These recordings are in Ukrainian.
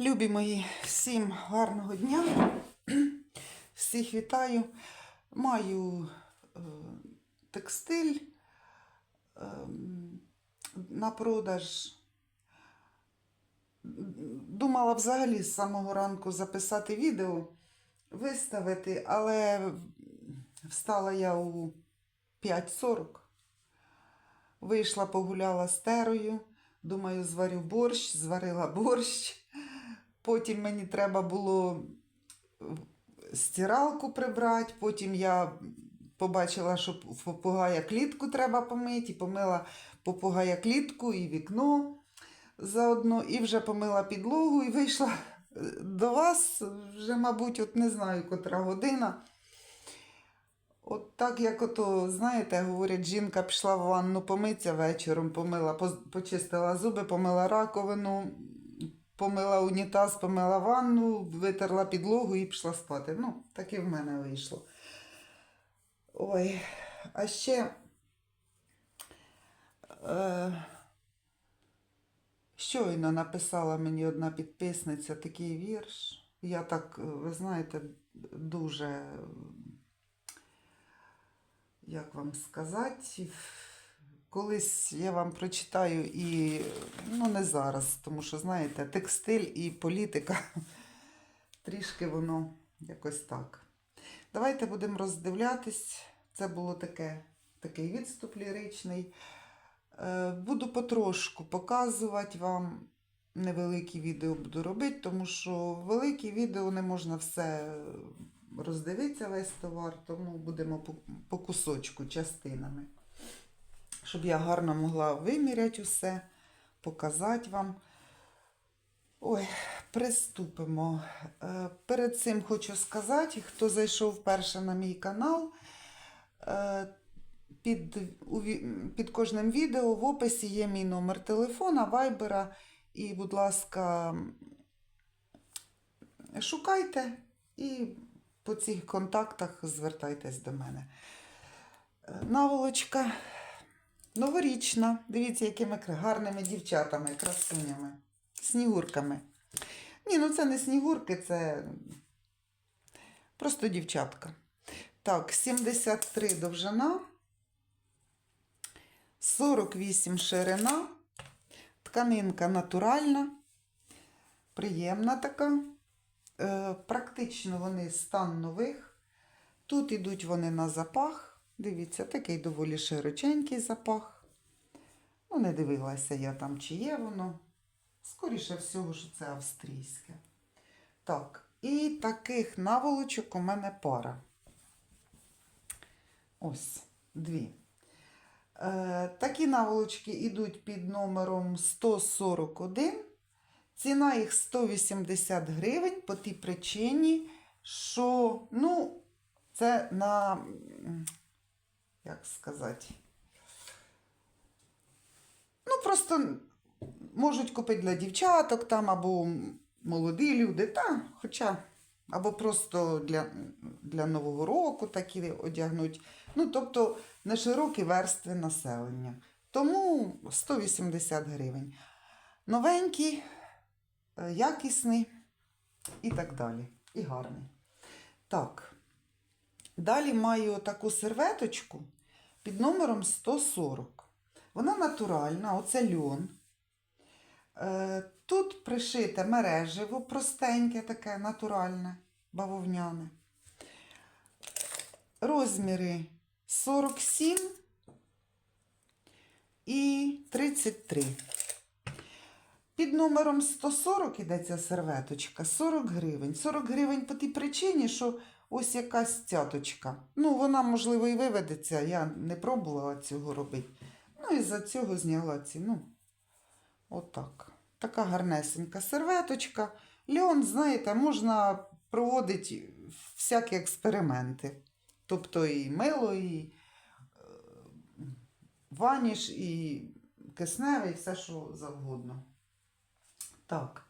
Любі мої, всім гарного дня. Всіх вітаю. Маю е, текстиль е, на продаж. Думала взагалі з самого ранку записати відео, виставити, але встала я у 5.40. Вийшла, погуляла з терою. Думаю, зварю борщ, зварила борщ. Потім мені треба було стиралку прибрати. Потім я побачила, що попугая клітку треба помити, і помила попугая клітку і вікно заодно, і вже помила підлогу і вийшла до вас. Вже, мабуть, от не знаю, котра година. От так, як ото, знаєте, говорять, жінка пішла в ванну помитися вечором, помила, почистила зуби, помила раковину, помила унітаз, помила ванну, витерла підлогу і пішла спати. Ну, так і в мене вийшло. Ой, а ще. Е, щойно написала мені одна підписниця такий вірш. Я так, ви знаєте, дуже як вам сказати, колись я вам прочитаю і ну не зараз, тому що, знаєте, текстиль і політика трішки воно якось так. Давайте будемо роздивлятись. Це було таке, такий відступ ліричний. Е, Буду потрошку показувати вам. Невеликі відео буду робити, тому що великі відео не можна все роздивитися весь товар, тому будемо по, по кусочку, частинами. Щоб я гарно могла виміряти усе, показати вам. Ой, приступимо. Е, Перед цим хочу сказати, хто зайшов вперше на мій канал, е, під, під кожним відео в описі є мій номер телефона, вайбера. І, будь ласка, шукайте і по цих контактах звертайтесь до мене. Е, Наволочка новорічна. Дивіться, якими гарними дівчатами, красунями, снігурками. Ні, ну це не снігурки, це просто дівчатка. Так, 73 довжина, 48 ширина, тканинка натуральна, приємна така. Е, Практично вони стан нових. Тут ідуть вони на запах. Дивіться, такий доволі широченький запах. Ну, не дивилася я там, чи є воно. Скоріше всього, що це австрійське. Так, і таких наволочок у мене пара. Ось, дві. Е, такі наволочки йдуть під номером 141. Ціна їх 180 гривень по тій причині, що, ну, це на, як сказати, ну, просто можуть купити для дівчаток там, або молоді люди, та, хоча, або просто для, для Нового року такі одягнуть. Ну, тобто, на широкі верстви населення. Тому 180 гривень. Новенький, е, якісний і так далі. І гарний. Так. Далі маю таку серветочку під номером 140. Вона натуральна, оце льон. Е, Тут пришите мереживо, простеньке таке, натуральне, бавовняне. Розміри 47 і 33. Під номером 140 іде ця серветочка 40 гривень. 40 гривень по тій причині, що ось якась цяточка. Ну, вона, можливо, і виведеться. Я не пробувала цього робити. Ну, і за цього зняла ціну. Отак. Така гарнесенька серветочка. Льон, знаєте, можна проводити всякі експерименти. Тобто і мило, і е, ваніш, і кисневий, все, що завгодно. Так.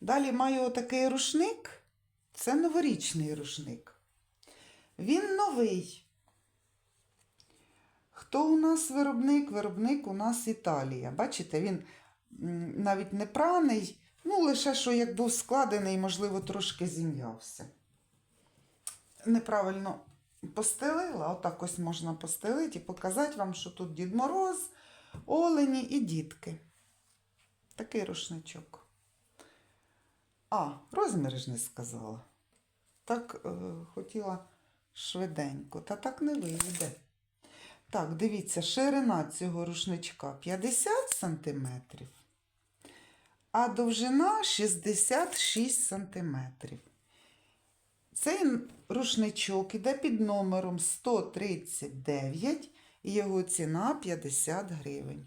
Далі маю отакий рушник. Це новорічний рушник. Він новий. Хто у нас виробник? Виробник у нас Італія. Бачите, він навіть не праний, Ну, лише що як був складений, можливо, трошки зім'явся. Неправильно постелила, отак ось можна постелити і показати вам, що тут Дід Мороз, олені і дітки. Такий рушничок. А, розмір ж не сказала. Так е, хотіла швиденько, та так не вийде. Так, дивіться, ширина цього рушничка 50 см, а довжина 66 см. Цей рушничок іде під номером 139 і його ціна 50 гривень.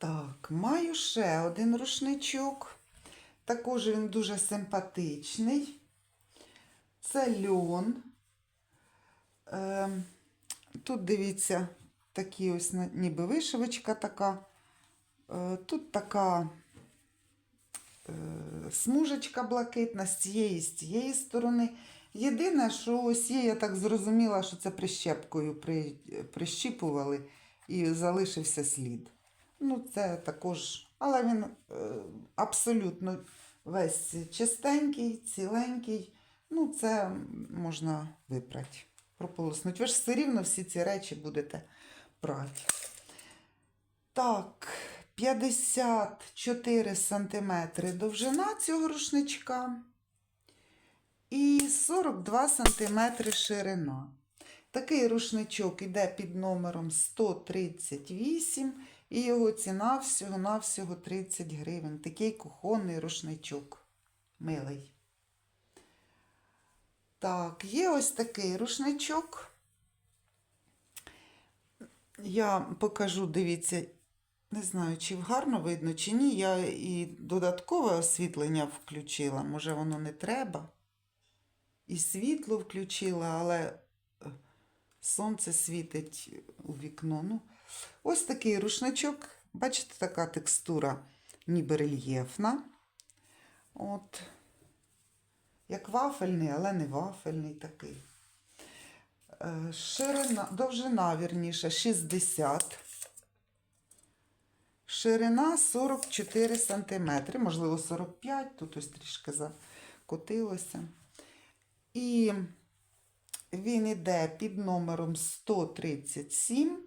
Так, маю ще один рушничок. Також він дуже симпатичний. Це льон. Ем, Тут дивіться, такі ось ніби вишивочка така. Е, Тут така е, смужечка блакитна з цієї з цієї сторони. Єдине, що ось є, я так зрозуміла, що це прищепкою при, прищіпували і залишився слід. Ну, це також, але він е, абсолютно весь чистенький, ціленький. Ну, це можна випрати, прополоснути. Ви ж все рівно всі ці речі будете прати. Так, 54 см довжина цього рушничка і 42 см ширина. Такий рушничок іде під номером 138 і його ціна всього-навсього 30 гривень. Такий кухонний рушничок. Милий. Так, є ось такий рушничок. Я покажу, дивіться, не знаю, чи гарно видно, чи ні. Я і додаткове освітлення включила. Може, воно не треба. І світло включила, але сонце світить у вікно. Ну, ось такий рушничок. Бачите, така текстура ніби рельєфна. От. Як вафельний, але не вафельний такий. Е, Ширина, довжина, вірніше, 60. Ширина 44 см, можливо, 45, тут ось трішки закотилося. І він іде під номером 137,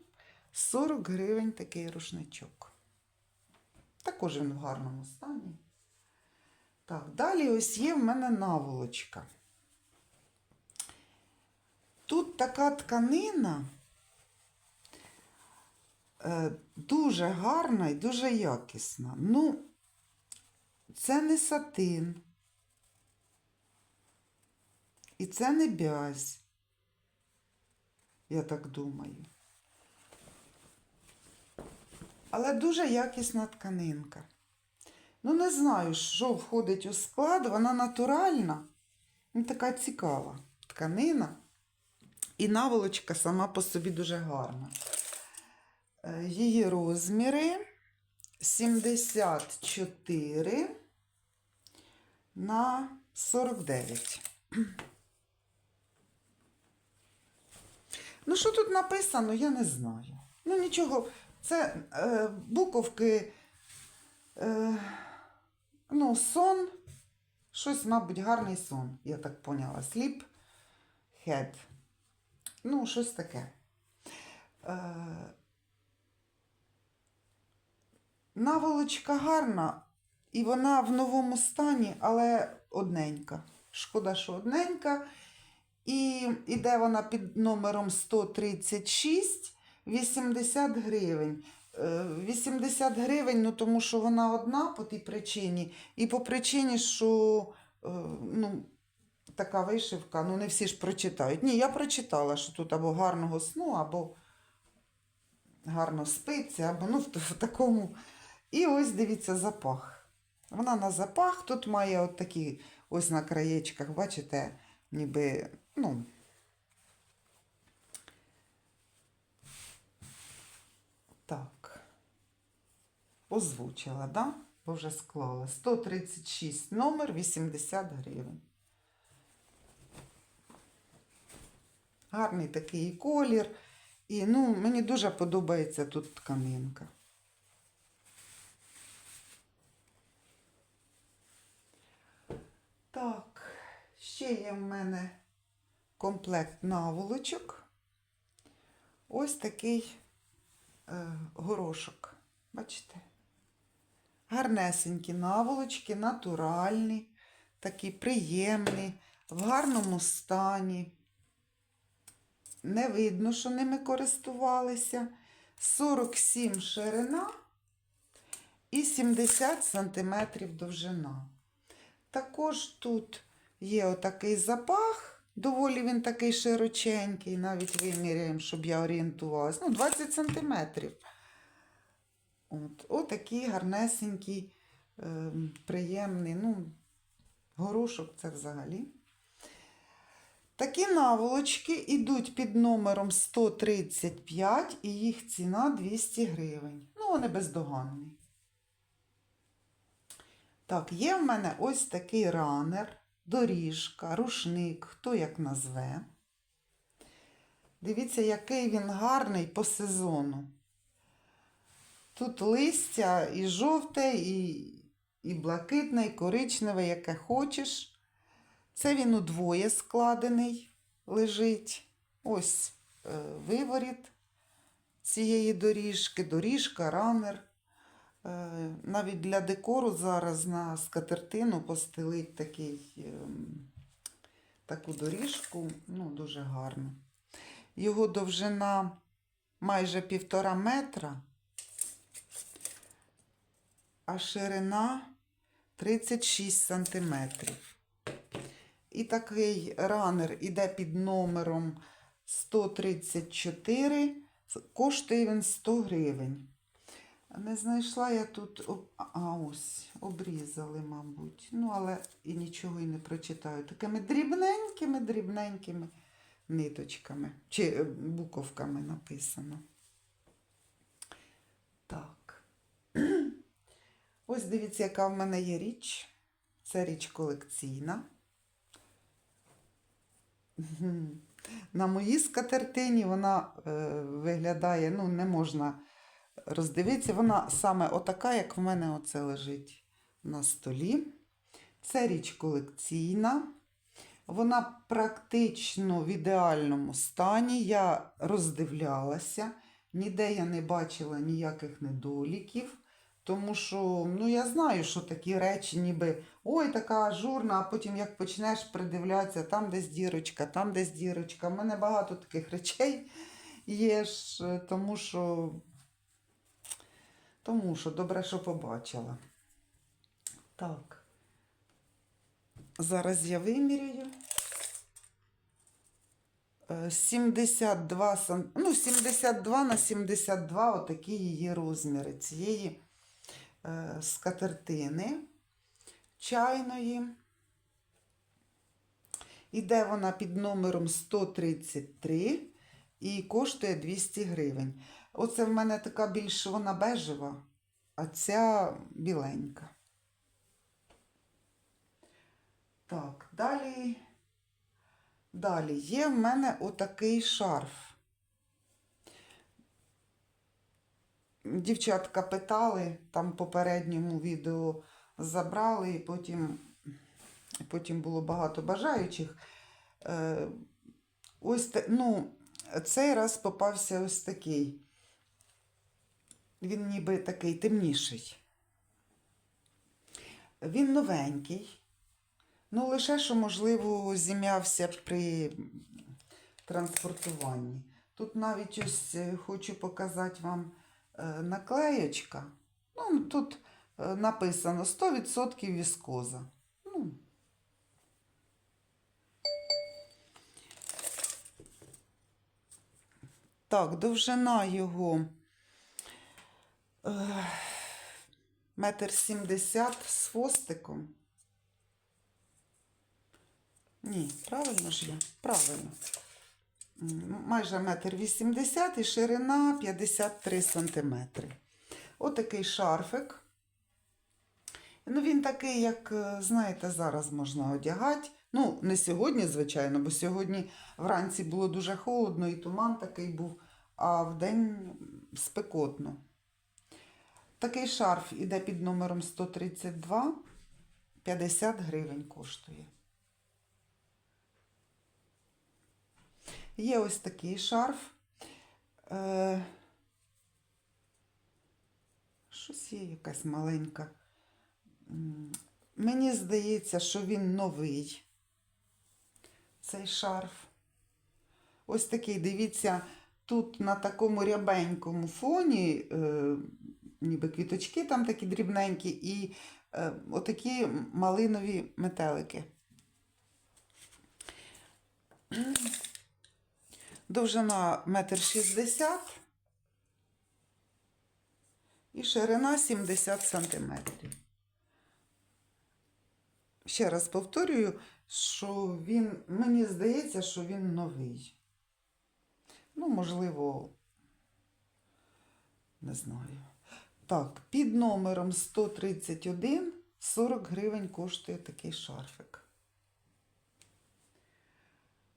40 гривень такий рушничок. Також він в гарному стані. Так, далі ось є в мене наволочка. Тут така тканина е, дуже гарна і дуже якісна. Ну, це не сатин. І це не бязь. Я так думаю. Але дуже якісна тканинка. Ну, не знаю, що входить у склад, вона натуральна, ну, така цікава тканина. І наволочка сама по собі дуже гарна. Е, Її розміри 74 на 49. Ну, що тут написано, я не знаю. Ну, нічого, це е, буковки, е, ну, сон, щось, мабуть, гарний сон, я так поняла. Sleep, head. Ну, щось таке. Е, наволочка гарна, і вона в новому стані, але одненька. Шкода, що одненька. І іде вона під номером 136, 80 гривень. Е, 80 гривень, ну тому що вона одна по тій причині, і по причині, що е, ну, така вишивка, ну не всі ж прочитають. Ні, я прочитала, що тут або гарного сну, або гарно спиться, або ну, в, в такому. І ось дивіться запах. Вона на запах, тут має от такі ось на краєчках, бачите, ніби, ну. озвучила, да? бо вже склала. 136 номер 80 гривень. Гарний такий колір. І ну, мені дуже подобається тут тканинка. Так, ще є в мене комплект наволочок. Ось такий е, горошок. Бачите? Гарнесенькі наволочки, натуральні, такі приємні, в гарному стані. Не видно, що ними користувалися. 47 ширина і 70 см довжина. Також тут є отакий запах, доволі він такий широченький, навіть виміряємо, щоб я орієнтувалась. Ну, 20 см. От, отакий гарнесенький, ем, приємний. Ну, горошок це взагалі. Такі наволочки йдуть під номером 135 і їх ціна 200 гривень. Ну, вони бездоганні. Так, є в мене ось такий ранер, доріжка, рушник, хто як назве. Дивіться, який він гарний по сезону. Тут листя і жовте, і, і блакитне, і коричневе, яке хочеш. Це він удвоє складений, лежить. Ось е, виворіт цієї доріжки, доріжка, ранер. Е, навіть для декору зараз на скатертину постелить такий, ем, таку доріжку, ну, дуже гарно. Його довжина майже півтора метра, а ширина 36 сантиметрів. І такий ранер іде під номером 134, коштує він 100 гривень. Не знайшла я тут, а ось, обрізали, мабуть. Ну, але і нічого і не прочитаю. Такими дрібненькими, дрібненькими ниточками чи е, буковками написано. Так. Ось дивіться, яка в мене є річ. Це річ колекційна. На моїй скатертині вона е, виглядає, ну, не можна роздивитися. Вона саме отака, як в мене оце лежить на столі. Це річ колекційна. Вона практично в ідеальному стані. Я роздивлялася, ніде я не бачила ніяких недоліків. Тому що ну, я знаю, що такі речі, ніби ой, така ажурна, а потім як почнеш придивлятися, там десь дірочка, там десь дірочка. У мене багато таких речей є ж, е, тому що, тому що добре, що побачила. Так. Зараз я виміряю. Е, 72 ну, 72 на 72 отакі її розміри цієї е, скатертини чайної. Іде вона під номером 133 і коштує 200 гривень. Оце в мене така більш вона бежева, а ця біленька. Так, далі. Далі є в мене отакий шарф. Дівчатка питали, там в попередньому відео забрали, і потім, потім було багато бажаючих. Е, ось ну, цей раз попався ось такий. Він ніби такий темніший. Він новенький. Ну, лише що, можливо, зім'явся при транспортуванні. Тут навіть ось е, хочу показати вам наклеєчка. Ну, тут е, написано 100% віскоза. Ну. Так, довжина його е, метр сімдесят з хвостиком. Ні, правильно ж я? Правильно. Майже метр вісімдесят і ширина 53 сантиметри. Отакий шарфик. Ну, він такий, як, е, знаєте, зараз можна одягати. Ну, не сьогодні, звичайно, бо сьогодні вранці було дуже холодно і туман такий був, а вдень спекотно. Такий шарф іде під номером 132, 50 гривень коштує. Є ось такий шарф. Е, щось є якась маленька. Мені здається, що він новий. Цей шарф. Ось такий, дивіться, тут на такому рябенькому фоні, е, ніби квіточки там такі дрібненькі, і е, отакі малинові метелики. Довжина метр шістдесят і ширина 70 сантиметрів. Ще раз повторюю, що він, мені здається, що він новий. Ну, можливо, не знаю. Так, під номером 131 40 гривень коштує такий шарфик.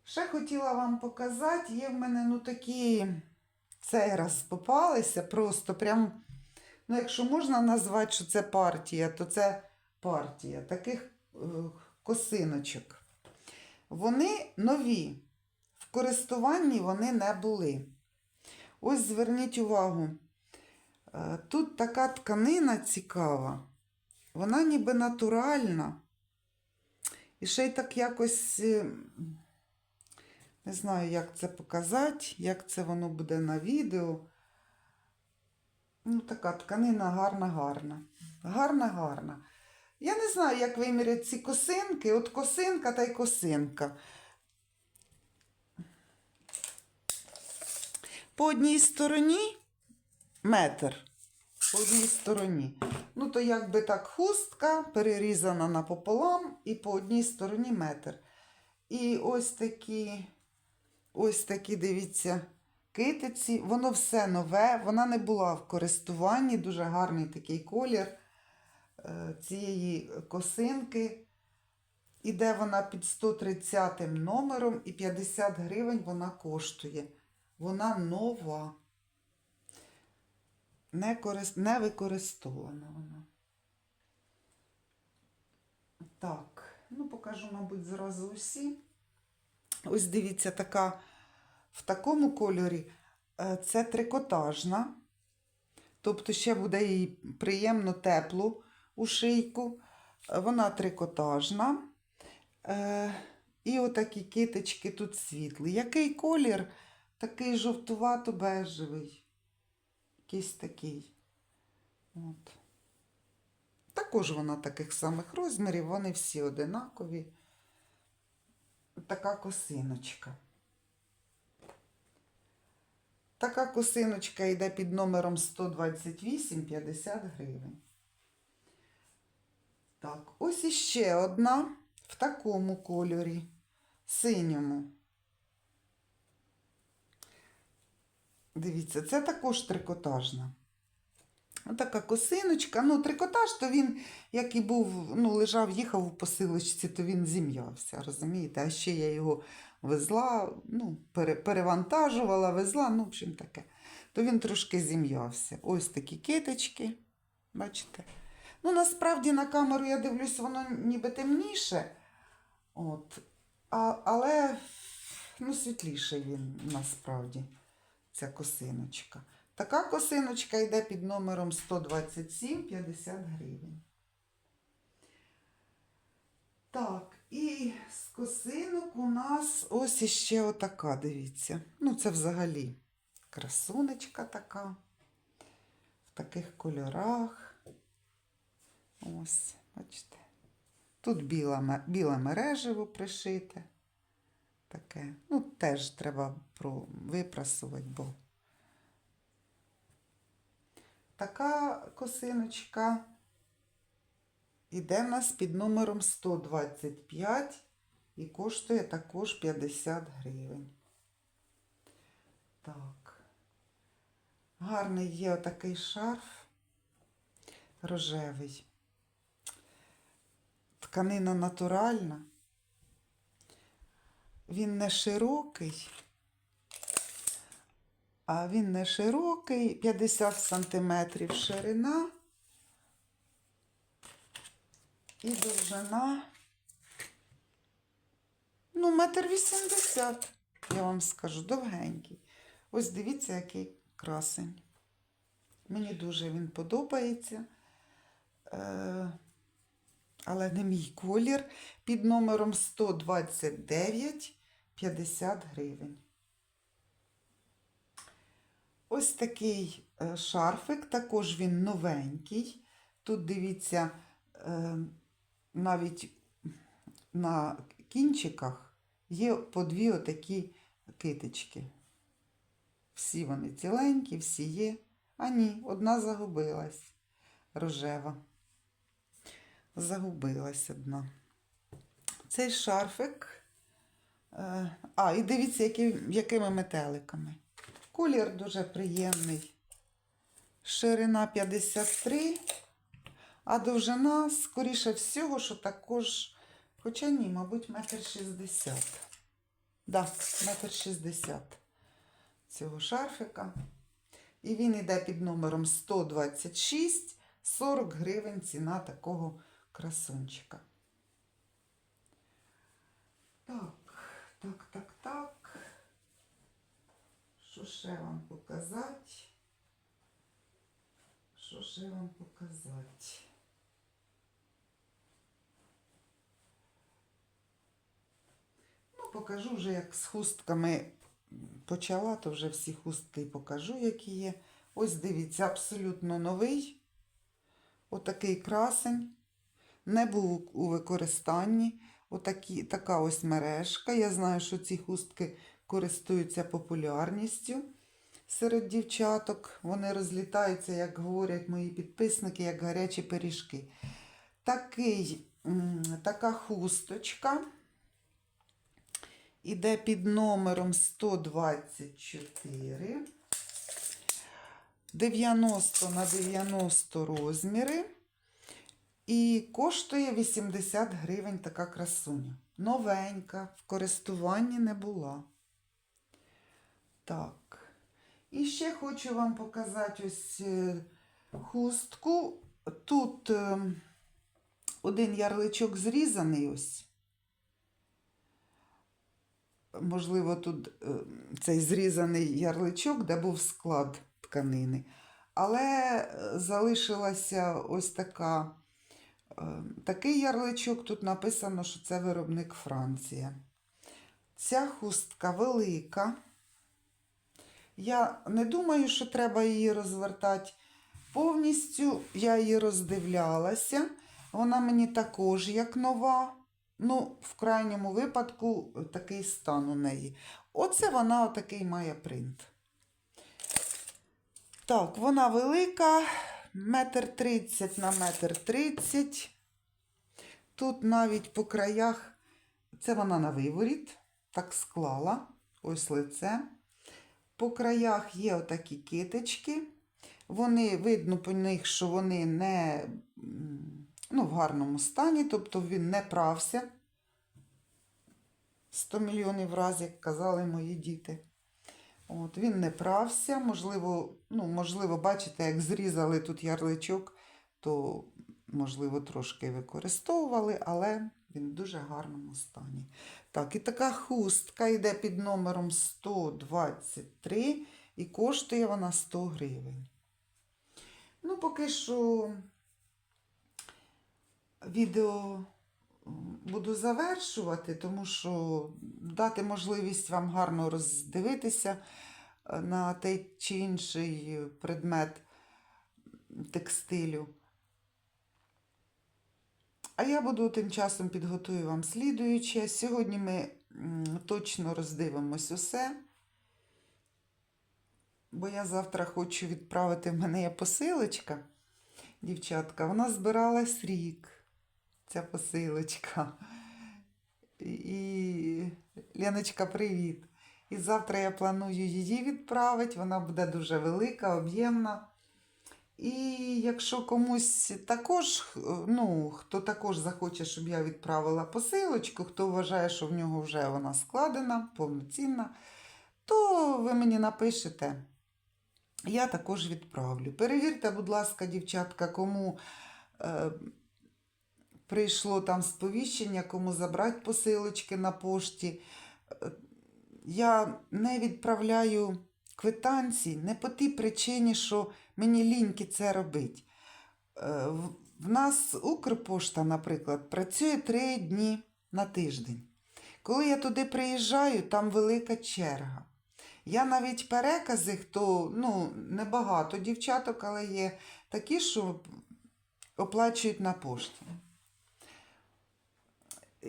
Ще хотіла вам показати, є в мене ну такі цей раз попалися, просто прям, ну якщо можна назвати, що це партія, то це партія таких е, косиночок. Вони нові, в користуванні вони не були. Ось зверніть увагу, е, тут така тканина цікава, вона ніби натуральна. І ще й так якось, е, не знаю, як це показати, як це воно буде на відео. Ну, така тканина гарна-гарна. Гарна-гарна. Я не знаю, як виміряти ці косинки. От косинка та й косинка. По одній стороні метр. По одній стороні. Ну, то якби так хустка перерізана напополам, і по одній стороні метр. І ось такі, ось такі, дивіться, китиці. Воно все нове, вона не була в користуванні, дуже гарний такий колір е, цієї косинки. Іде вона під 130 номером і 50 гривень вона коштує. Вона нова. Не, корис... не використована вона. Так, ну покажу, мабуть, зразу усі. Ось дивіться, така в такому кольорі е, це трикотажна. Тобто ще буде їй приємно тепло у шийку. Е, Вона трикотажна. Е, І отакі китички тут світлі. Який колір? Такий жовтувато-бежевий. Якийсь такий. От. Також вона таких самих розмірів, вони всі одинакові. Така косиночка. Така косиночка йде під номером 128 50 гривень. Так, ось іще одна в такому кольорі, синьому. Дивіться, це також трикотажна. Така косиночка. Ну, трикотаж, то він, як і був, ну, лежав, їхав у посилочці, то він зім'явся, розумієте? А ще я його везла, ну, пере, перевантажувала, везла, ну, в общем таке. То він трошки зім'явся. Ось такі киточки, бачите? Ну, насправді на камеру я дивлюсь, воно ніби темніше. От. А, але ну, світліший він насправді, ця косиночка. Така косиночка йде під номером 127 50 гривень. Так, і з косинок у нас ось іще отака, дивіться. Ну, це взагалі красунечка така. В таких кольорах. Ось, бачите. Тут біла, біле мережево пришите. Таке. Ну, теж треба випрасувати, бо така косиночка іде в нас під номером 125 і коштує також 50 гривень. Так. Гарний є отакий шарф рожевий. Тканина натуральна. Він не широкий, а він не широкий, 50 сантиметрів ширина і довжина. Ну, метр вісімдесят. я вам скажу, довгенький. Ось дивіться, який красень. Мені дуже він подобається. Е, але не мій колір. Під номером 129 50 гривень. Ось такий е, шарфик, також він новенький. Тут дивіться, е, навіть на кінчиках є по дві отакі китички. Всі вони ціленькі, всі є. А ні, одна загубилась. Рожева. Загубилась одна. Цей шарфик. е, А, і дивіться, які, якими метеликами. Колір дуже приємний. Ширина 53, а довжина, скоріше всього, що також. Хоча ні, мабуть, метр шістдесят. Да, метр шістдесят цього шарфика. І він йде під номером 126, 40 гривень ціна такого красунчика. Так, так, так, так. Що ще вам показати? Що ще вам показати? Ну, покажу вже, як з хустками почала, то вже всі хустки покажу, які є. Ось дивіться, абсолютно новий. Отакий красень. Не був у використанні. Отакі, така ось мережка. Я знаю, що ці хустки користуються популярністю серед дівчаток. Вони розлітаються, як говорять мої підписники, як гарячі пиріжки. Такий, така хусточка іде під номером 124. 90 на 90 розміри. І коштує 80 гривень така красуня. Новенька, в користуванні не була. Так. І ще хочу вам показати ось е, хустку. Тут е, один ярличок зрізаний ось. Можливо, тут е, цей зрізаний ярличок, де був склад тканини. Але залишилася ось така, такий ярличок. Тут написано, що це виробник Франція. Ця хустка велика. Я не думаю, що треба її розвертати повністю. Я її роздивлялася. Вона мені також як нова. Ну, в крайньому випадку такий стан у неї. Оце вона отакий має принт. Так, вона велика, метр тридцять на метр тридцять. Тут навіть по краях, це вона на виворіт, так склала, ось лице. По краях є отакі китички. Вони, видно по них, що вони не ну, в гарному стані, тобто він не прався. 100 мільйонів разів, як казали мої діти. От, він не прався, можливо, ну, можливо, бачите, як зрізали тут ярличок, то, можливо, трошки використовували, але він в дуже гарному стані. Так, і така хустка йде під номером 123 і коштує вона 100 гривень. Ну, поки що відео буду завершувати, тому що дати можливість вам гарно роздивитися е, на той чи інший предмет текстилю. А я буду тим часом підготую вам слідуюче. Сьогодні ми точно роздивимось усе. Бо я завтра хочу відправити, в мене є посилочка, дівчатка, вона збиралась рік, ця посилочка. І Леночка, привіт. І завтра я планую її відправити, вона буде дуже велика, об'ємна. І якщо комусь також, ну, хто також захоче, щоб я відправила посилочку, хто вважає, що в нього вже вона складена, повноцінна, то ви мені напишете. Я також відправлю. Перевірте, будь ласка, дівчатка, кому е, прийшло там сповіщення, кому забрати посилочки на пошті. Е, я не відправляю квитанції не по тій причині, що мені ліньки це робити. Е, В нас Укрпошта, наприклад, працює три дні на тиждень. Коли я туди приїжджаю, там велика черга. Я навіть перекази, хто ну, небагато дівчаток, але є такі, що оплачують на пошті.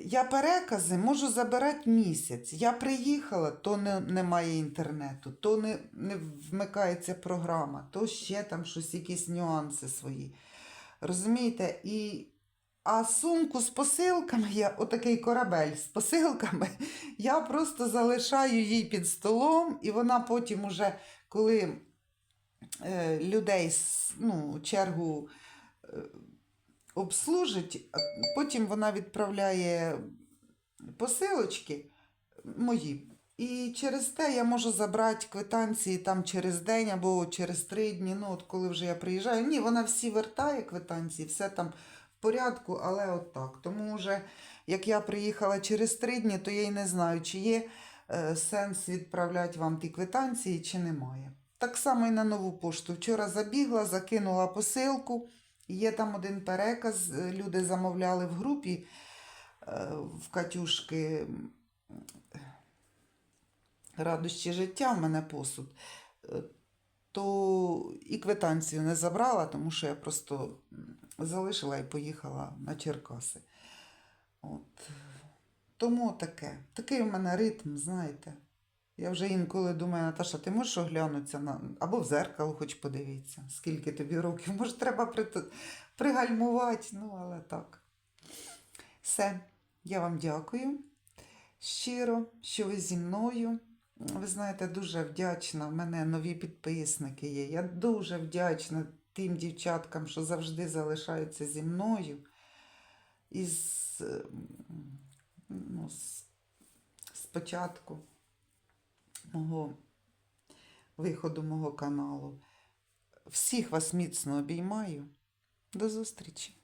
Я перекази можу забирати місяць. Я приїхала, то не, немає інтернету, то не, не вмикається програма, то ще там щось, якісь нюанси свої. Розумієте? І, а сумку з посилками, я, отакий корабель з посилками, я просто залишаю їй під столом, і вона потім уже, коли е, людей ну, чергу е, обслужить, потім вона відправляє посилочки мої. І через те я можу забрати квитанції там через день або через три дні. Ну, от коли вже я приїжджаю. Ні, вона всі вертає квитанції, все там в порядку, але от так. Тому вже, як я приїхала через три дні, то я й не знаю, чи є е, сенс відправляти вам ті квитанції, чи немає. Так само і на нову пошту. Вчора забігла, закинула посилку. Є там один переказ, е, люди замовляли в групі е, в Катюшки радощі життя, в мене посуд. Е, То і квитанцію не забрала, тому що я просто залишила і поїхала на Черкаси. От. Тому таке. Такий у мене ритм, знаєте. Я вже інколи думаю, Наташа, ти можеш оглянутися на... або в зеркало хоч подивитися, скільки тобі років. Може, треба при... пригальмувати, ну, але так. Все, я вам дякую щиро, що ви зі мною. Ви знаєте, дуже вдячна. В мене нові підписники є. Я дуже вдячна тим дівчаткам, що завжди залишаються зі мною. І з, е, ну, з, з початку мого виходу мого каналу. Всіх вас міцно обіймаю. До зустрічі!